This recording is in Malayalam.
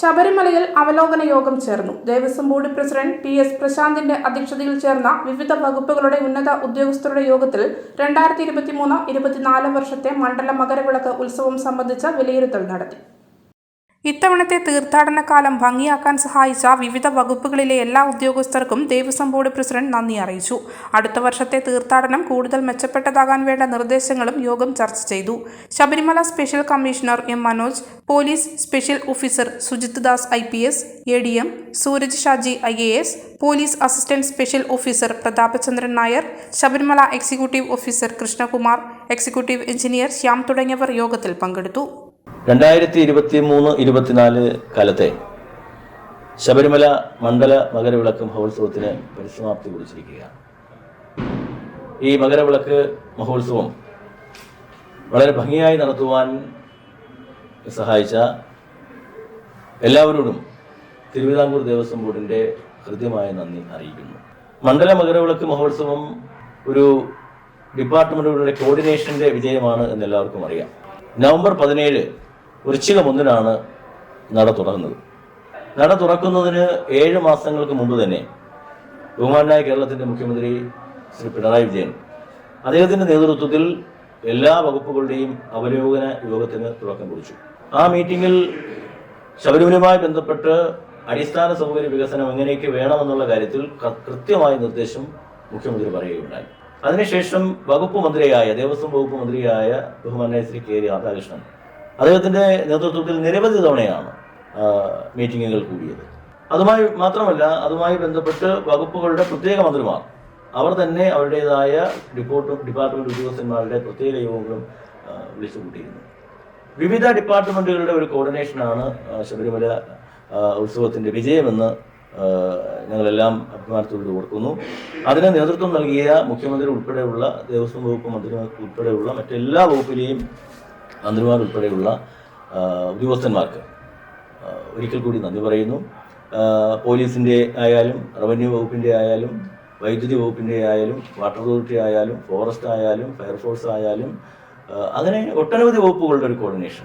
ശബരിമലയിൽ അവലോകന യോഗം ചേർന്നു. Devaswom board president P S പ്രശാന്തിന്റെ അധ്യക്ഷതയിൽ ചേർന്ന വിവിധ വകുപ്പുകളുടെ ഉന്നത ഉദ്യോഗസ്ഥരുടെ യോഗത്തിൽ രണ്ടായിരത്തി ഇരുപത്തിമൂന്ന് ഇരുപത്തിനാല് വർഷത്തെ മണ്ഡല മകരവിളക്ക് ഉത്സവം സംബന്ധിച്ച വിലയിരുത്തൽ നടത്തി. ഇത്തവണത്തെ തീർത്ഥാടന കാലം ഭംഗിയാക്കാൻ സഹായിച്ച വിവിധ വകുപ്പുകളിലെ എല്ലാ ഉദ്യോഗസ്ഥർക്കും ദേവസ്വം ബോർഡ് പ്രസിഡന്റ് നന്ദി അറിയിച്ചു. അടുത്ത വർഷത്തെ തീർത്ഥാടനം കൂടുതൽ മെച്ചപ്പെട്ടതാകാൻ വേണ്ട നിർദ്ദേശങ്ങളും യോഗം ചർച്ച ചെയ്തു. Sabarimala special commissioner M Manoj police special officer Sujith Das I P S A D M Sooraj Shaji I A S police assistant special officer Prathapachandran Nair Sabarimala executive officer Krishnakumar executive engineer Shyam തുടങ്ങിയവർ യോഗത്തിൽ പങ്കെടുത്തു. രണ്ടായിരത്തി ഇരുപത്തി മൂന്ന് ഇരുപത്തിനാല് കാലത്തെ ശബരിമല മണ്ഡല മകരവിളക്ക് മഹോത്സവത്തിന് പരിസമാപ്തി കുറിച്ചിരിക്കുകയാണ്. ഈ മകരവിളക്ക് മഹോത്സവം വളരെ ഭംഗിയായി നടത്തുവാൻ സഹായിച്ച എല്ലാവരോടും തിരുവിതാംകൂർ ദേവസ്വം ബോർഡിന്റെ ഹൃദ്യമായ നന്ദി അറിയിക്കുന്നു. മണ്ഡല മകരവിളക്ക് മഹോത്സവം ഒരു ഡിപ്പാർട്ട്മെന്റുകളുടെ കോർഡിനേഷന്റെ വിജയമാണ് എന്ന് എല്ലാവർക്കും അറിയാം. നവംബർ പതിനേഴ് വൃശ്ചികം ഒന്നിനാണ് നട തുറക്കുന്നത്. നട തുറക്കുന്നതിന് ഏഴ് മാസങ്ങൾക്ക് മുമ്പ് തന്നെ ബഹുമാനായ കേരളത്തിന്റെ മുഖ്യമന്ത്രി ശ്രീ പിണറായി വിജയൻ അദ്ദേഹത്തിന്റെ നേതൃത്വത്തിൽ എല്ലാ വകുപ്പുകളുടെയും അവലോകന യോഗത്തിന് തുടക്കം കുറിച്ചു. ആ മീറ്റിംഗിൽ ശബരിമലയുമായി ബന്ധപ്പെട്ട് അടിസ്ഥാന സൗകര്യ വികസനം എങ്ങനെയൊക്കെ വേണമെന്നുള്ള കാര്യത്തിൽ കൃത്യമായ നിർദ്ദേശം മുഖ്യമന്ത്രി പറയുകയുണ്ടായി. അതിനുശേഷം വകുപ്പ് മന്ത്രിയായ ദേവസ്വം വകുപ്പ് മന്ത്രിയായ ബഹുമാനായ ശ്രീ കെ രാധാകൃഷ്ണൻ അദ്ദേഹത്തിന്റെ നേതൃത്വത്തിൽ നിരവധി തവണയാണ് മീറ്റിങ്ങുകൾ കൂടിയത്. അതുമായി മാത്രമല്ല അതുമായി ബന്ധപ്പെട്ട് വകുപ്പുകളുടെ പ്രത്യേക മന്ത്രിമാർ അവർ തന്നെ അവരുടേതായ ഡിപ്പോർട്ട് ഡിപ്പാർട്ട്മെന്റ് ഉദ്യോഗസ്ഥന്മാരുടെ പ്രത്യേക യോഗങ്ങളും വിളിച്ചു കൂട്ടിയിരുന്നു വിവിധ ഡിപ്പാർട്ട്മെന്റുകളുടെ ഒരു കോർഡിനേഷനാണ് ശബരിമല ഉത്സവത്തിന്റെ വിജയമെന്ന് ഞങ്ങളെല്ലാം അഭിമാനത്തോട് ഓർക്കുന്നു. അതിന് നേതൃത്വം നൽകിയ മുഖ്യമന്ത്രി ഉൾപ്പെടെയുള്ള ദേവസ്വം വകുപ്പ് മന്ത്രി ഉൾപ്പെടെയുള്ള മറ്റെല്ലാ വകുപ്പിലെയും മന്ത്രിമാർ ഉൾപ്പെടെയുള്ള ഉദ്യോഗസ്ഥന്മാർക്ക്. ഒരിക്കൽ കൂടി നന്ദി പറയുന്നു. പോലീസിന്റെ ആയാലും റവന്യൂ വകുപ്പിന്റെ ആയാലും വൈദ്യുതി വകുപ്പിന്റെ ആയാലും വാട്ടർ അതോറിറ്റി ആയാലും ഫോറസ്റ്റ് ആയാലും ഫയർഫോഴ്സ് ആയാലും അങ്ങനെ ഒട്ടനവധി വകുപ്പുകളുടെ ഒരു കോർഡിനേഷൻ.